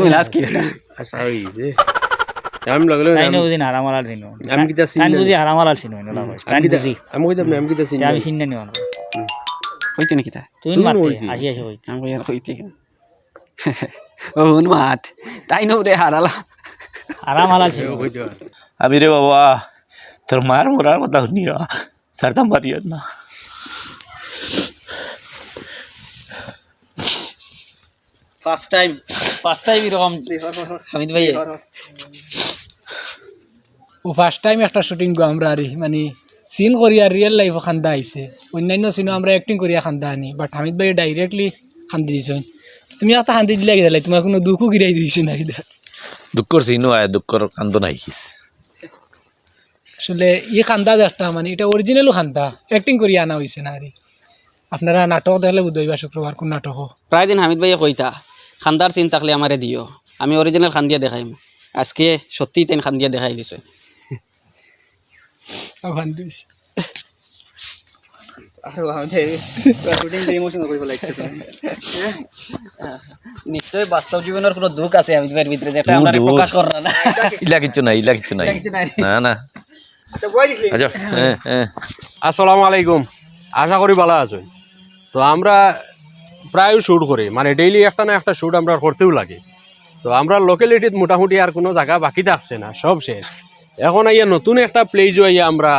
মিলাস কি আশা হইছে আমি লাগল তাই বুঝি হারামালার চিনো আমি কিতা তাই চিনি বুঝি হারামালার চিনো এনে লাগে আমি বুঝি আমি কইতাম আমি কিতা চিনি আমি চিনি নিও হইতে নাকি তা তুমি তুমি মারতে আসি আসি হই আমি কই হইতে ও হুন মাত তাই নো রে হারালা হারামালার কইতে আমি রে বাবা তোর মার মরার কথা শুনিয়া সারতাম পারিও না ফার্স্ট টাইম ফার্স্ট টাইম এরকম হামিদ ভাই ও ফার্স্ট টাইম একটা শুটিং গো আমরা আর মানে সিন করি আর রিয়েল লাইফ খান্দা আইছে। অন্যান্য সিনও আমরা অ্যাক্টিং করিয়া খান্দা আনি বাট হামিদ ভাই ডাইরেক্টলি খান্দি দিছ তুমি একটা খান্দি দিলে গেলে তোমার কোনো দুঃখও গিরাই দিয়েছে না কিনা দুঃখর চিনো আয় দুঃখর কান্দ নাইকিস আসলে ই খান্দা যে একটা মানে এটা অরিজিনালও খান্দা। অ্যাক্টিং করিয়া আনা হয়েছে না আরে। আপনারা নাটক দেখলে বুধবার শুক্রবার কোন নাটক। প্রায় দিন হামিদ ভাইয়ে কইতা। খান্দার চিন থাকলে আমারে দিও আমি অরিজিনাল খান্দিয়া দেখাইম। আজকে সত্যি তেন খান্দিয়া দেখাই দিছে। নিশ্চয় বাস্তব জীবনের কোনো দুঃখ আছে হামিদ ভিতরে যেটা আমরা প্রকাশ করার না ইলা কিচ্ছু নাই। ইলা নাই না না। আচ্ছা আসসালামু আলাইকুম। আশা করি ভালো আছেন তো আমরা প্রায় শ্যুট করি। মানে ডেইলি একটা না একটা শ্যুট আমরা করতেও লাগে। তো আমরা লোকালিটিত মোটামুটি আর কোনো জায়গা বাকি থাকছে না সব শেষ। এখন আইয়া নতুন একটা প্লেসও আইয়া আমরা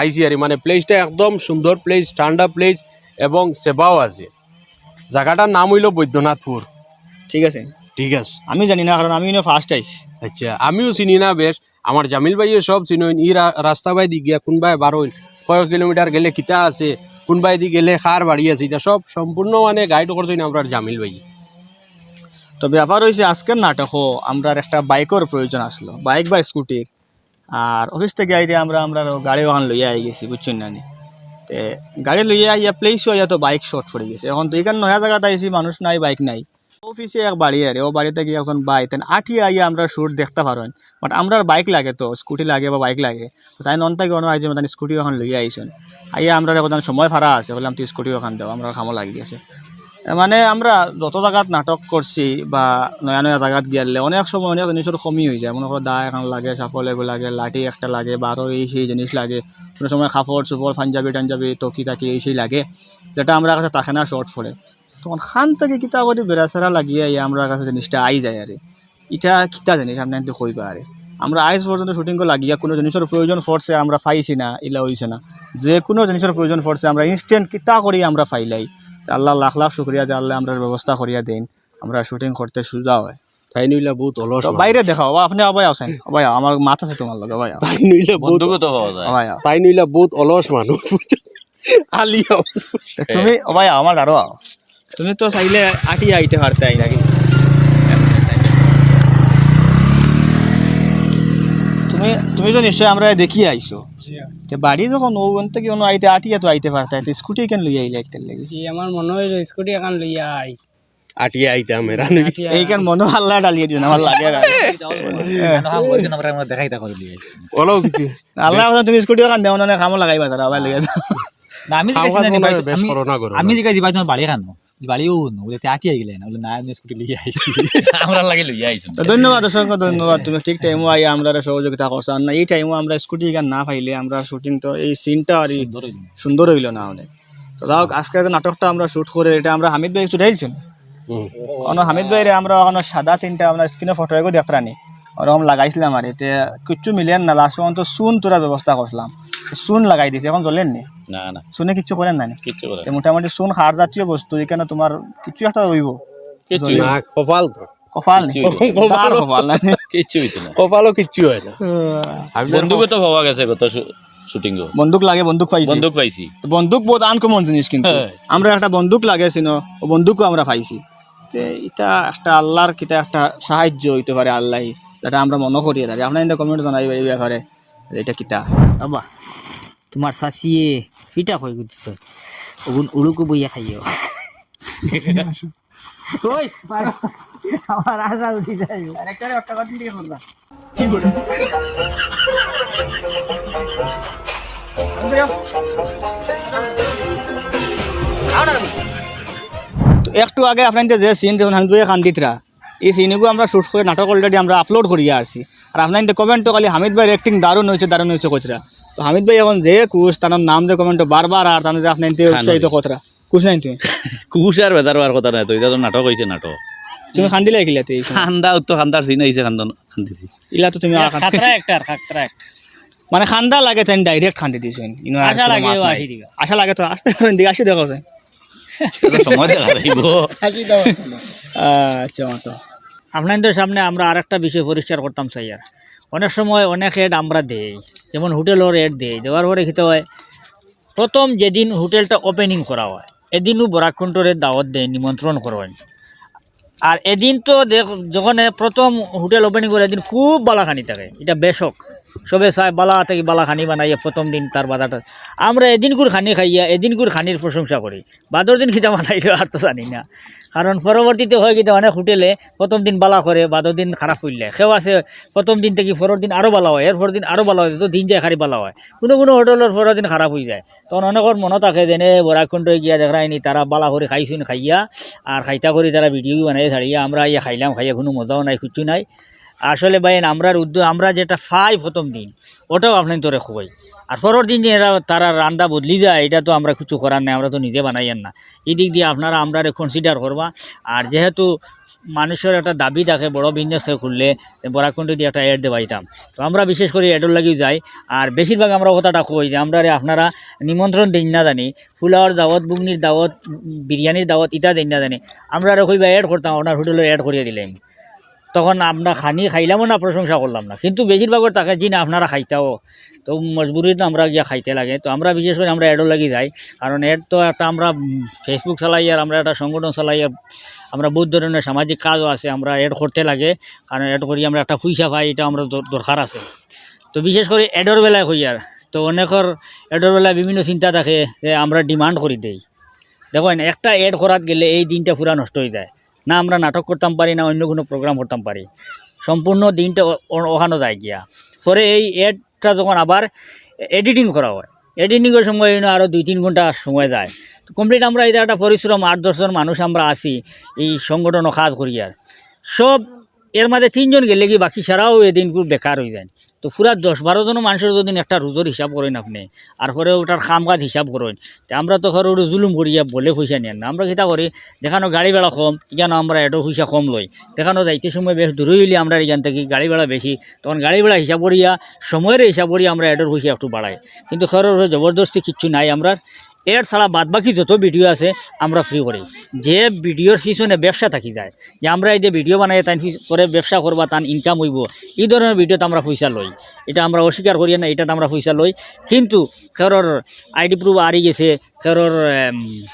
আইসি আর মানে প্লেসটা একদম সুন্দর প্লেস ঠান্ডা প্লেস এবং সেবাও আছে। জায়গাটার নাম হইল বৈদ্যনাথপুর। ঠিক আছে। ঠিক আছে। আমি জানি না কারণ আমি ফার্স্ট আইছি। আচ্ছা আমিও চিনি না বেশ। আমার জামিল ভাইও সব চিনইন ই রাস্তা বাই দি গিয়া কোনবাই বারোইন কয়েক কিলোমিটার গেলে কিতা আছে? কোনবাই দি গেলে খার বাড়ি আছে এটা সব সম্পূর্ণ মানে গাইড করছেন আমরা জামিল ভাই তো ব্যাপার হয়েছে আজকের নাটকও আমরা একটা বাইকের প্রয়োজন আসলো বাইক বা স্কুটির আর অফিস থেকে আইডিয়া আমরা আমরা গাড়ি ওখান লইয়া আই গেছি বুঝছেন নি? তে গাড়ি লইয়া আইয়া প্লেসও আইয়া তো বাইক শর্ট পড়ে গেছে। এখন তো এখানে নয়া জায়গাতে আইসি মানুষ নাই বাইক নাই। অফিসে এক বাড়ি আরে, ও বাড়িতে গিয়ে এখন বাইক। তেন আঠিয়ে আইয়া আমরা শুট দেখতে পারেন বাট আমরা বাইক লাগে তো স্কুটি লাগে বা বাইক লাগে। তাই নন থেকে অন্য আইছে তাই স্কুটি ওখান লইয়া আইছেন। আইয়া আমরা এখন সময় ফারা আছে বললাম তুই স্কুটি ওখান দেও আমরা খামো লাগি গেছে মানে আমরা যত জায়গাত নাটক করছি বা নয়া নয়া জায়গাত গেলে অনেক সময় অনেক জিনিসের কমি হয়ে যায়। মনে করো দা এখন লাগে চাপল এগুলো লাগে, লাঠি একটা লাগে, বারো এই সেই জিনিস লাগে। কোনো সময় কাপড় চোপড় পাঞ্জাবি টাঞ্জাবি টকি টাকি এই সেই লাগে। যেটা আমরা কাছে থাকে না শর্ট পড়ে তখন খান থেকে কিতা করে বেড়াচেরা লাগিয়ে আমরা কাছে জিনিসটা আই যায় আরে এটা কিতা জিনিস আপনি কিন্তু কইবা আরে আমরা আইজ পর্যন্ত শুটিং লাগিয়া কোনো জিনিসের প্রয়োজন পড়ছে আমরা পাইছি না ইলা হইছে না। যে কোনো জিনিসের প্রয়োজন পড়ছে আমরা ইনস্ট্যান্ট কিতা করি আমরা পাইলাই। আল্লাহ লাখ লাখ শুক্রিয়া যে আল্লাহ আমরা ব্যবস্থা করিয়া দেন আমরা শুটিং করতে সুজা হয়। তাই নইলা বহুত অলস বাইরে দেখাও আপনি আছেন আমার মাথা আছে তোমার লগে তাই নইলা বহুত বন্ধুকে তো যায়। তাই নইলা বহুত অলস মানুষ আলিয়া তুমি আমার আরও তুমি তো চাইলে আটি আইতে পারতে নাকি তুমি তুমি তো নিশ্চয় আমরা দেখি আইছো। তে বাড়ি যখন থেকে কোনো আইতে আটিয়া তো আইতে পারতে স্কুটি কেন লইয়া আইলে একটা লেগে? আমার মনে হয় স্কুটি এখন লইয়া আই। আটিয়া আইতাম এরা এইখান মনে আল্লাহ ডালিয়ে দিন আমার লাগে আর। অলও কিছু আল্লাহ তুমি স্কুটি ওখান দেও না কামো লাগাইবা তারা আবার লইয়া না আমি হয় আমি জিজ্ঞাসা ভাই বাড়ি খানো বাড়িও ন বলে আটি আই গেলেন বলে না আমি স্কুটি লিয়ে আইছি আমরা লাগে লইয়া আইছো ধন্যবাদ অসংখ্য ধন্যবাদ তুমি ঠিক টাইমও আই আমরা সহযোগিতা করছ আর না এই টাইমও আমরা স্কুটি গান না পাইলে আমরা শুটিং তো এই সিনটা আর এই সুন্দর হইল না অনেক তো যাও আজকে যে নাটকটা আমরা শুট করে এটা আমরা হামিদ ভাই একটু হুম। অন হামিদ ভাইরে আমরা ওখানে সাদা তিনটা আমরা স্ক্রিনে ফটো এগো দেখতানি ওরকম লাগাইছিলাম আর এতে কিচ্ছু মিলেন না লাস্ট পর্যন্ত সুন তোরা ব্যবস্থা করছিলাম সুন লাগাই দিছে এখন জ্বলেন নি? না না। সুনে কিছু করেন না নি? কিচ্ছু করে তো মোটামুটি সুন সার জাতীয় বস্তু এখানে তোমার কিছু একটা রইব কিচ্ছু না কপাল তো। কপাল নেই কিচ্ছু কপাল না? কিচ্ছু হইতো না। কপালও কিচ্ছু হয় না। আমি তো পাওয়া গেছে গত শুটিং বন্দুক লাগে বন্দুক পাইছি। বন্দুক পাইছি। তো বন্দুক বহুত আনকমন জিনিস কিন্তু। হ্যাঁ। আমরা একটা বন্দুক ও বন্দুকও আমরা পাইছি। এটা একটা আল্লাহর কিটা একটা সাহায্য হইতে পারে আল্লাহ যেটা আমরা মনে করি আর আপনার কমেন্ট জানাইবে এই ব্যাপারে যে এটা কিটা। আবা তোমার শাশিয়ে পিঠা হয়ে গুছিছে ওগুন উড়ুকু বইয়া খাইও ওই আমার আশা উঠি যাই আরেকটা একটা কথা দিয়ে বলবা তো একটু আগে আপনার যে সিন যখন হামিদ ভাই কান্দিতরা এই সিনগুলো আমরা শ্যুট করে নাটক অলরেডি আমরা আপলোড করিয়া আসছি। আর আপনার কমেন্টও খালি হামিদ ভাইয়ের অ্যাক্টিং দারুণ হয়েছে দারুণ হয়েছে কচরা তো হামিদ ভাই এখন যে কুশ তার নাম যে কমেন্ট বারবার আর তার যে আপনার উৎসাহিত কতরা কুশ নাই তুমি? কুশ আর বেদার হওয়ার কথা নাই তো এটা তো নাটক হয়েছে নাটক। তুমি খান্দিলে এই সময়। খান্দা তো খান্দার সিন হয়েছে খান্দন খান্দিছি। ইলা তো তুমি খাতরা একটা খাতরা একটা মানে খান্দা লাগে তাই ডাইরেক্ট খান্দি দিয়েছেন ইনো আশা লাগে আশা লাগে তো আসতে পারেন দিকে আসি দেখো সময় দেখা যাইব আচ্ছা মতো। আপনাদের সামনে আমরা আরেকটা বিষয় পরিষ্কার করতাম আর অনেক সময় অনেক এড আমরা দেই, যেমন হোটেলের এড দেই, দেওয়ার পরে খেতে হয়, প্রথম যেদিন হোটেলটা ওপেনিং করা হয়, এদিনও বরাকণ্ঠরের দাওয়াত দেয় নিমন্ত্রণ করেন আর এদিন তো দেখ, যখন প্রথম হোটেল ওপেনিং করে, এদিন খুব বালাখানি থাকে, এটা বেশক। সবে চায় বালা থেকে বালা খানি বানাইয়া প্রথম দিন তার বাজারটা। আমরা এদিনকুর খানি খাইয়া এদিনকুর খানির প্রশংসা করি। বাদর দিন খিতা বানাইলে আর তো জানি না। কারণ পরবর্তীতে হয় কিন্তু অনেক হোটেলে প্রথম দিন বালা করে, বাদর দিন খারাপ করলে। সেও আছে, প্রথম দিন থেকে পরের দিন আরও বালা হয় এরপর দিন আরও বালা হয়, তো দিন যায় খারি বালা হয়। কোনো কোনো হোটেলের পরের দিন খারাপ হয়ে যায়। তখন অনেকের মনত থাকে যেনে বরাকুণ্ড গিয়া দেখায়নি তারা বালা করে খাইছুন, খাইয়া, আর খাইতা করে তারা ভিডিও বানাই ছাড়িয়া, আমরা ইয়া খাইলাম, খাইয়া কোনো মজাও নাই কিচ্ছু নাই। আসলে ভাই, আমরার উদ্যোগ আমরা যেটা ফাই প্রথম দিন, ওটাও আপনার তোরে খুবই। আর পরের দিন যে এরা, তারা রান্না বদলি যায়, এটা তো আমরা কিছু করার নাই, আমরা তো নিজে বানাইয়েন না। এই দিক দিয়ে আপনারা আমরা কনসিডার করবা। আর যেহেতু মানুষের একটা দাবি থাকে, বড় বিজনেস খুললে বরাকুণ্ড দিয়ে একটা অ্যাড দেবাইতাম। তো আমরা বিশেষ করে অ্যাডর লাগিও যাই। আর বেশিরভাগ আমরা কথাটা কই যে আমরা আপনারা নিমন্ত্রণ দিন না জানি, ফুলাওয়ার দাওয়াত বুগনির দাওয়াত, বিরিয়ানির দাওয়াত ইটা দিন না জানি। আমরা কইবা অ্যাড করতাম, আপনার হোটেলে অ্যাড করিয়ে দিলেন। তখন আমরা খানি খাইলামও না, প্রশংসা করলাম না। কিন্তু বেশিরভাগের তাকে জি না আপনারা খাইতাও। তো মজবুরিতে আমরা গিয়া খাইতে লাগে। তো আমরা বিশেষ করে আমরা অ্যাডও লাগি যাই। কারণ এর তো একটা আমরা ফেসবুক চালাই আর আমরা একটা সংগঠন চালাই আর আমরা বহুত ধরনের সামাজিক কাজও আছে, আমরা অ্যাড করতে লাগে। কারণ অ্যাড করি আমরা একটা পয়সা পাই, এটা আমরা দর- দরকার আছে। তো বিশেষ করে অ্যাডর বেলায় হই আর? তো অনেকর অ্যাডর বেলায় বিভিন্ন চিন্তা থাকে যে আমরা ডিমান্ড করি দেই। দেখেন একটা অ্যাড করাত গেলে এই দিনটা পুরা নষ্ট হয়ে যায়। না আমরা নাটক করতাম পারি, না অন্য কোনো প্রোগ্রাম করতাম পারি। সম্পূর্ণ দিনটা ওখানো যায় গিয়া। পরে এই অ্যাডটা যখন আবার এডিটিং করা হয় এডিটিংয়ের সময় আরও দুই তিন ঘণ্টা সময় যায়। তো কমপ্লিট আমরা এটা একটা পরিশ্রম, আট দশজন মানুষ আমরা আছি এই সংগঠন কাজ করি আর। সব এর মাঝে তিনজন গেলে কি বাকি সারাও এদিন খুব বেকার হয়ে যায়। তো পুরা দশ বারো জন মানুষের যদি একটা রোজর হিসাব করেন আপনি, আর পরে ওটার খাম কাজ হিসাব করেন, তো আমরা তো ঘরে ওটা জুলুম করিয়া বলে পয়সা নিয়ে না। আমরা কিতা করি, দেখানো গাড়ি বেড়া কম কেন আমরা এটো পয়সা কম লই। দেখানো যাইতে সময় বেশ দূরে হইলে আমরা এখান থেকে গাড়ি বেড়া বেশি, তখন গাড়ি বেড়া হিসাব করিয়া, সময়ের হিসাব করিয়া আমরা এটোর পয়সা একটু বাড়াই। কিন্তু ঘরের জবরদস্তি কিছু নাই আমরা এর ছাড়া বাদ বাকি যত ভিডিও আছে, আমরা ফ্রি করি। যে ভিডিওর পিছনে ব্যবসা থাকি যায়, যে আমরা এই যে ভিডিও বানাই তাই করে ব্যবসা করবা তান ইনকাম হইব, এই ধরনের ভিডিওতে আমরা পয়সা লই। এটা আমরা অস্বীকার করি না, এটাতে আমরা পয়সা লই। কিন্তু কারোর আইডি প্রুফ আরি গেছে, কারোর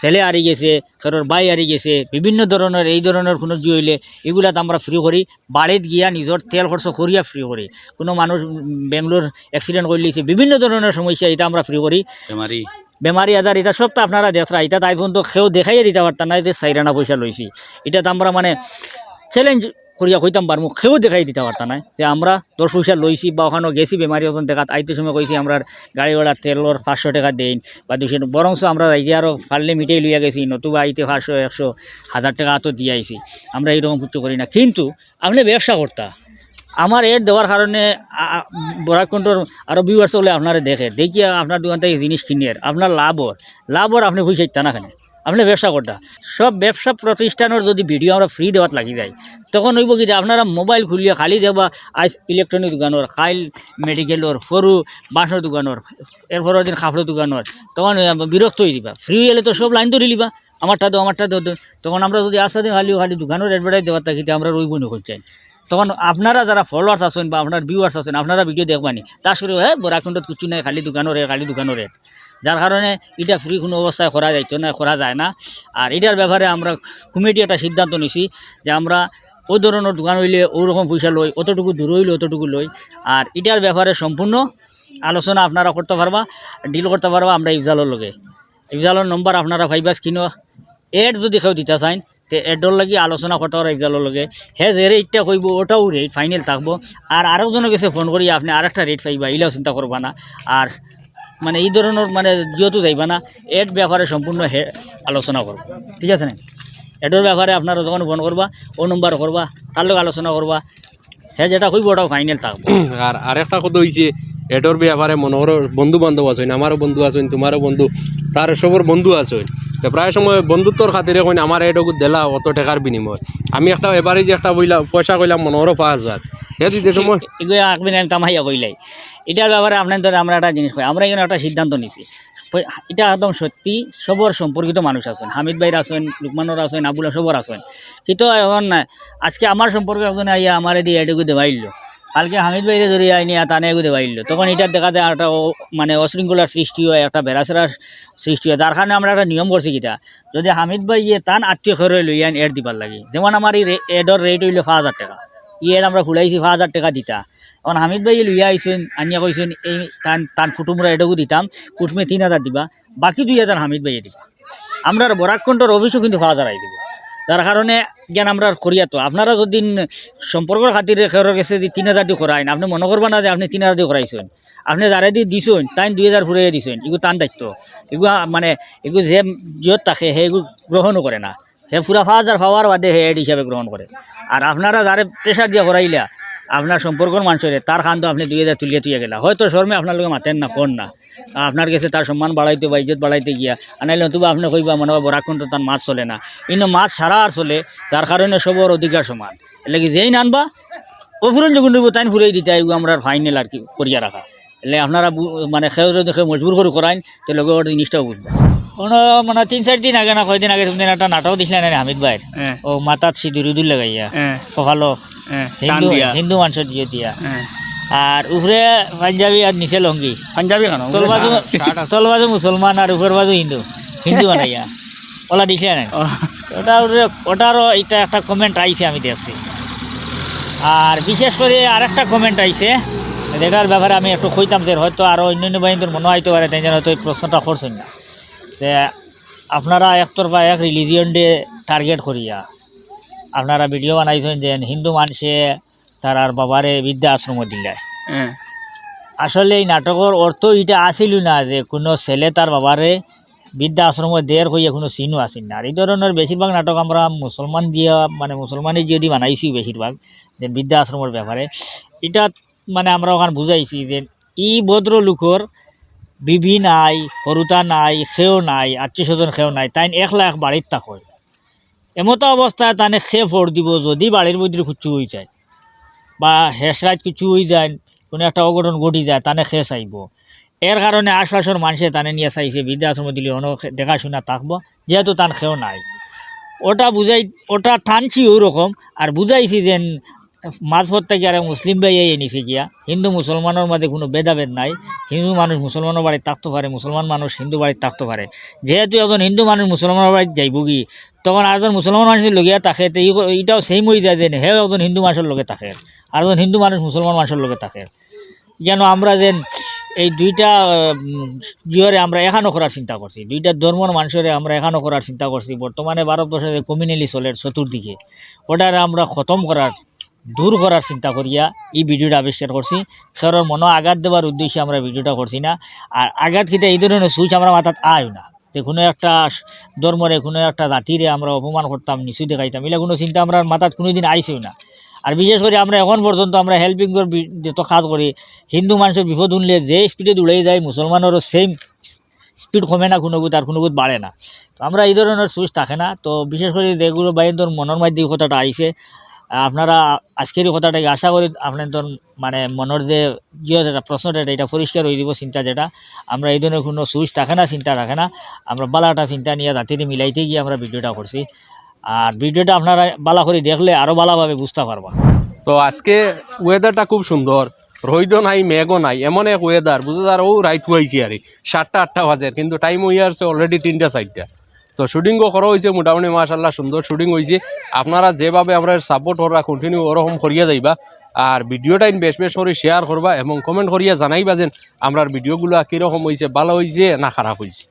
ছেলে আরি গেছে, কারোর বাই আরি গেছে, বিভিন্ন ধরনের, এই ধরনের কোনো জি হইলে এগুলাতে আমরা ফ্রি করি। বাড়িত গিয়া নিজের তেল খরচ করিয়া ফ্রি করি। কোনো মানুষ বেঙ্গলোর অ্যাক্সিডেন্ট করে লিছে বিভিন্ন ধরনের সমস্যা, এটা আমরা ফ্রি করি। বেমারি আজার এটা সব তো আপনারা দেখরা এটা তাই পর্যন্ত কেউ দেখাইয়ে দিতে পারতাম না যে সাইরানা পয়সা লইছি এটা তো আমরা মানে চ্যালেঞ্জ করিয়া কইতাম পারমু কেউ দেখাই দিতে পারতাম না যে আমরা দশ পয়সা লইছি বা ওখানে গেছি বেমারি ওজন দেখাত, আইতে সময় কইছি আমরা গাড়ি ভাড়া তেলর পাঁচশো টাকা দেন বা দুশো বরংস আমরা রাইতে আরও পারলে মিটেই লইয়া গেছি, নতুবা আইতে পাঁচশো, একশো হাজার টাকা তো দিয়ে আইছি আমরা এইরকম কিছু করি না। কিন্তু আপনি ব্যবসা করতা আমার এড দেওয়ার কারণে বরাকণ্ঠর আরও ভিউয়ার্স হলে আপনারা দেখে। দেখিয়া আপনার দোকান থেকে জিনিস কিনে আপনার লাভ হয় লাভ হওয়ার আপনি বুঝে না আপনি ব্যবসা করতা। সব ব্যবসা প্রতিষ্ঠানের যদি ভিডিও আমরা ফ্রি দেওয়াত লাগি যায়, তখন হইব কি যে আপনারা মোবাইল খুলিয়া খালি দেবা আজ ইলেকট্রনিক দোকানের খাইল মেডিকেলর সরু বাঁশের দোকানের এরপর দিন কাপড়ের দোকানের তখন বিরক্ত হয়ে দিবা। ফ্রি হলে তো সব লাইন ধরে লিবা আমারটা দো আমারটা দো। তখন আমরা যদি আসা দিন খালি খালি দোকানের অ্যাডভার্টাইজ দেওয়ার থাকি আমরা রইব নি চাই তখন আপনারা যারা ফলোয়ার্স আছেন বা আপনার ভিউয়ার্স আছেন, আপনারা ভিডিও দেখবানি তার করে হ্যাঁ বরাখণ্ডত কিছু নাই, খালি দোকানের রেট খালি দোকানের রেট যার কারণে এটা ফ্রি কোনো অবস্থায় করা যাইতো না করা যায় না। আর এটার ব্যাপারে আমরা কমিটি একটা সিদ্ধান্ত নিছি যে আমরা ওই ধরনের দোকান হইলে ওরকম পয়সা লই অতটুকু দূর হইলে অতটুকু লই আর এটার ব্যাপারে সম্পূর্ণ আলোচনা আপনারা করতে পারবা ডিল করতে পারবা আমরা ইফজালের লগে। ইফজালের নম্বর আপনারা ভাইবা কিনো এড যদি কেউ দিতে চান তে এডর লাগি আলোচনা করতে পারো লগে। হে যে রেটটা কইব, ওটাও রেট ফাইনাল থাকব। আর আরেকজনের কাছে, ফোন করি আপনি আরেকটা রেট পাইবা ইলাও চিন্তা করবা না। আর মানে এই ধরনের মানে যেহেতু যাইবা না, এড ব্যাপারে সম্পূর্ণ হে আলোচনা করব ঠিক আছে না? এটার ব্যাপারে আপনারা যখন ফোন করবা ও নম্বর করবা তার লোক আলোচনা করবা হ্যাঁ যেটা খুবই ওটাও ফাইনাল থাকব। আর আরেকটা কথা হয়েছে এটার ব্যাপারে মনোহর বন্ধু বান্ধব আছেন আমারও বন্ধু আছেন তোমারও বন্ধু। তার সবর বন্ধু আছে। তো প্রায় সময় বন্ধুত্বর খাতিরে কইন আমার এটুকু দেলা অত টাকার বিনিময়। আমি একটা এবারে যে একটা বইলাম পয়সা কইলাম মনোহরও পাঁচ হাজার তামাইয়া কইলাই। এটার ব্যাপারে আপনার আমরা একটা জিনিস আমরা এখানে একটা সিদ্ধান্ত নিছি। এটা একদম সত্যি সবর সম্পর্কিত মানুষ আছেন। হামিদ ভাইর আছেন লুকমানোর আছেন, আবুলা সবর আছেন। কিন্তু এখন আজকে আমার সম্পর্কে একজন আইয়া আমার এদিকে এটুকু দেবাইল কালকে হামিদ ভাইরে ধরে আইনি তানে এগু দেবাইল তখন এটার দেখা যায় একটা মানে অশৃঙ্খলার সৃষ্টি হয়, একটা বেড়াচেরার সৃষ্টি হয়, যার কারণে আমরা একটা নিয়ম করছি কিটা। যদি হামিদ ভাই ইয়ে তান আত্মীয় খরে লইয়ান এড দিবার লাগে। যেমন আমার এই এডর রেট হইল পাঁচ হাজার টাকা। ইয়ের আমরা খুলাইছি পাঁচ হাজার টাকা দিতা। এখন হামিদ ভাই লইয়া আইসেন আনিয়া কইছেন, এই তান তান কুটুমরা এটাকু দিতাম, কুটুমে তিন হাজার দিবা, বাকি দুই হাজার হামিদ ভাইয়ে দিবা। আমরা বরাকণ্ঠর অফিসও কিন্তু পাঁচ হাজার আই দিব। যার কারণে জ্ঞান আমরা করিয়া তো আপনারা যদি সম্পর্কের খাতিরে খেরোর কাছে যদি তিন হাজার দিয়ে করাইন আপনি মনে করবেন না যে আপনি তিন হাজার দিয়ে করাইছেন আপনি যারা দিয়ে দিছেন তাই দুই হাজার ফুরাইয়া দিছেন। এগুলো টান দায়িত্ব। এগুলো মানে এগুলো যে যত থাকে সে এগুলো গ্রহণও করে না। হে পুরা পাঁচ হাজার পাওয়ার বাদে হে এড হিসাবে গ্রহণ করে আর আপনারা যারে প্রেশার দিয়ে করাইলা আপনার সম্পর্কর মানুষের তার খান তো আপনি দুই হাজার তুলিয়ে তুলিয়ে গেলা। হয়তো শর্মে আপনার মাতেন না, কোন না। আপনার কাছে তার সম্মান বাড়াইতে বা ইজ্জত বাড়াইতে গিয়া আনাইলে নতুবা আপনি কইবা মনে হয় বরাক্ষণ তো তার মাছ চলে না। কিন্তু মাছ সারা আর চলে যার কারণে সবর অধিকার সমান। এলে কি যেই নানবা অফুরন যখন নেব তাই ফুরাই দিতে এগুলো আমরা ফাইনাল আর কি করিয়া রাখা। এলে আপনারা মানে খেয়ে দেখে মজবুর করে করাইন তো লোক ওর জিনিসটাও বুঝবে। কোনো মানে তিন চার দিন আগে না কয়দিন আগে তুমি একটা নাটক দিছিলেন না হামিদ ভাই। ও মাথাত সিঁদুর উদুর লাগাইয়া কপালো হিন্দু হিন্দু মানুষের দিয়ে। দিয়া আর উপরে পাঞ্জাবি আর নিচে লঙ্গি। পাঞ্জাবি কেন? তলবাজু তলবাজু মুসলমান আর উপর বাজু হিন্দু। হিন্দু বানাইয়া। ওলা দিছে না ওটা ওটারও এটা একটা কমেন্ট আইছে আমি দেখছি। আর বিশেষ করে আরেকটা কমেন্ট আইছে। যেটার ব্যাপারে আমি একটু কইতাম যে হয়তো আরও অন্যান্য বাহিনীর মনে হইতে পারে তাই যেন হয়তো এই প্রশ্নটা করছেন না। যে আপনারা একতরফা এক রিলিজিয়ন ডে টার্গেট করিয়া আপনারা ভিডিও বানাইছেন যে হিন্দু মানুষে তারার বাবারে বৃদ্ধা আশ্রম দিলে। আসলে এই নাটকের অর্থ এটা আসিল না যে কোনো ছেলে তার বাবারে বৃদ্ধা আশ্রম দেয়ার হইয়া কোনো সিনও আসিল না। আর এই ধরনের বেশিরভাগ নাটক আমরা মুসলমান দিয়া মানে মুসলমানই যদি বানাইছি বেশিরভাগ যে বৃদ্ধা আশ্রমের ব্যাপারে এটা মানে আমরা ওখানে বুঝাইছি যে ই ভদ্র লোকর বিবি নাই সৰুতা নাই সেও নাই আত্মীয় স্বজন সেও নাই তাই এক বাড়ির থাকয় এমতো অবস্থায় তানে সে ফোর দিব যদি বাড়ির মধ্যে খুচু হয়ে যায় বা হেসরাজ কিছু হয়ে যায় কোনো একটা অঘটন ঘটি যায়, তানে খেয়ে চাইব এর কারণে আশপাশের মানুষে তানে নিয়ে চাইছে, বৃদ্ধাশ্রম দিলে অন্য দেখাশোনা থাকব, যেহেতু তার খেয়েও নাই। ওটা বুঝাই, ওটা টানছি ওরকম আর বুঝাইছি যে মাঝপথ থেকে আর মুসলিম ভাই এনেছে গিয়া। হিন্দু মুসলমানের মাঝে কোনো ভেদাভেদ নাই। হিন্দু মানুষ মুসলমানের বাড়ি থাকতে পারে, মুসলমান মানুষ হিন্দু বাড়ি থাকতে পারে। যেহেতু একজন হিন্দু মানুষ মুসলমানের বাড়ি যাইব কি তখন আর একজন মুসলমান মানুষের লগিয়া থাকে এটাও সেই মই যায় যে হেও একজন হিন্দু মানুষের লগে থাকে আর একজন হিন্দু মানুষ মুসলমান মানুষের লগে থাকে যেন আমরা যেন এই দুইটা ইয়রে আমরা এখানো করার চিন্তা করছি দুইটা ধর্মর মানুষের আমরা এখানো করার চিন্তা করছি বর্তমানে ভারতবর্ষে কমিউনালি চলে চতুর্দিকে ওটারে আমরা খতম করার দূর করার চিন্তা করিয়া এই ভিডিওটা আবিষ্কার করছি খেরোর মনে আঘাত দেওয়ার উদ্দেশ্যে আমরা ভিডিওটা করছি না। আর আঘাত খেতে এই ধরনের সুইচ আমরা মাথাত আয় না। যে কোনো একটা ধর্মরে, কোনো একটা জাতিরে আমরা অপমান করতাম নিচু দেখাইতাম এগুলো কোনো চিন্তা আমরা মাথাত কোনোদিন আইছেও না। আর বিশেষ করে আমরা এখন পর্যন্ত আমরা হেল্পিংর যত কাজ করি, হিন্দু মানুষের বিপদ উনলে যে স্পিডে দৌড়াই যায়, মুসলমানেরও সেম স্পিড কমে না কোনো আর কোনো বাড়ে না। তো আমরা এই ধরনের সুইচ থাকে না। তো বিশেষ করে যেগুলো বাইন্দর মনের মধ্যে এই কথাটা আইছে। আপনারা আজকের কথাটাকে আশা করি আপনাদের মানে মনের যে ইয়ে যেটা, প্রশ্নটা এটা এটা পরিষ্কার হয়ে দিব চিন্তা যেটা। আমরা এই ধরনের কোনো সুইচ থাকে না, চিন্তা রাখে না। আমরা বালাটা, চিন্তা নিয়ে জাতিতে মিলাইতে গিয়ে আমরা ভিডিওটা করছি। আর ভিডিওটা আপনারা বালা করে দেখলে আরও ভালোভাবে বুঝতে পারবা। তো আজকে ওয়েদারটা খুব সুন্দর। রোদও নাই, মেঘও নাই, এমন এক ওয়েদার বুঝে যার, ও রাইত হয়েছে আর। সাতটা, আটটা বাজে, কিন্তু টাইম হয়ে আসছে অলরেডি তিনটা, চারটা। তো শুটিংও করা হয়েছে, মোটামুটি মাশাল্লাহ সুন্দর শুটিং হয়েছে। আপনারা যেভাবে আমরা সাপোর্ট করা কন্টিনিউ ওরকম করিয়া যাইবা, আর ভিডিওটা বেশ বেশ করে শেয়ার করবা এবং কমেন্ট করিয়া জানাইবা যেন আমরার ভিডিওগুলো কীরকম হয়েছে, ভালো হয়েছে না খারাপ হয়েছে।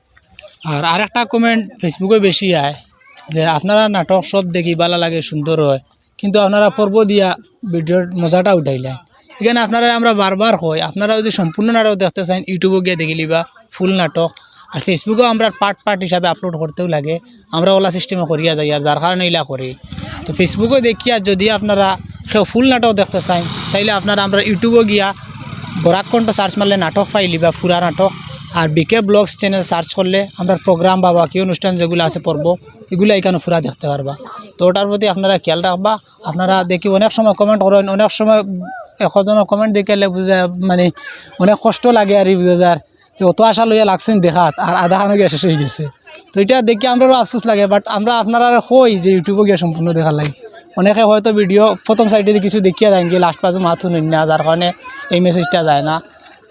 আর আরেকটা কমেন্ট ফেসবুকে বেশি আয়, যে আপনারা নাটক সব দেখি ভালো লাগে, সুন্দর হয়, কিন্তু আপনারা পর্ব দিয়া ভিডিওর মজাটা উঠাইলেন। এখানে আপনারা, আমরা বারবার কই, আপনারা যদি সম্পূর্ণ নাটক দেখতে চান ইউটিউবে গিয়ে দেখি লিবা ফুল নাটক। আর ফেসবুকেও আমরা পার্ট পার্ট হিসাবে আপলোড করতেও লাগে। আমরা ওলা সিস্টেমে করিয়া যাই আর যার কারণে ইলা করি। তো ফেসবুকে দেখিয়া যদি আপনারা কেউ ফুল নাটক দেখতে চান তাইলে আপনারা আমরা ইউটিউবে গিয়া বরাকণ্ঠ সার্চ মারলে নাটক পাইলি বা ফুরা নাটক আর B K blogs channel search করলে আমরা প্রোগ্রাম বা বাকি অনুষ্ঠান যেগুলো আছে পর্ব, এগুলো এখানে ফুরা দেখতে পারবা। তো ওটার প্রতি আপনারা খেয়াল রাখবা। আপনারা দেখি অনেক সময় কমেন্ট করেন, অনেক সময় এশজনের কমেন্ট দেখলে বুঝা মানে অনেক কষ্ট লাগে আর বুঝা যার যে অত আশা লইয়া লাগছেন দেখাত আর আধা খানো গিয়ে শেষ হয়ে গেছে। তো এটা দেখি আমরারও আফসোস লাগে বাট আমরা আপনারা হই যে ইউটিউবে গিয়ে সম্পূর্ণ দেখার লাগে। অনেকে হয়তো ভিডিও প্রথম সাইডে কিছু দেখিয়া যায় গিয়ে লাস্ট পাশে মাথু নিন না যার কারণে এই মেসেজটা যায় না।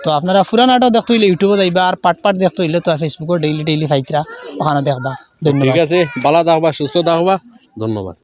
তো আপনারা পুরানাটাও দেখতে হইলে ইউটিউবে যাইবা আর পার্ট পার্ট দেখতে হইলে তো ফেসবুকে ডেইলি ডেইলি ফাইতরা ওখানে দেখবা। ধন্যবাদ। ঠিক আছে ভালো থাকবা সুস্থ থাকবা ধন্যবাদ।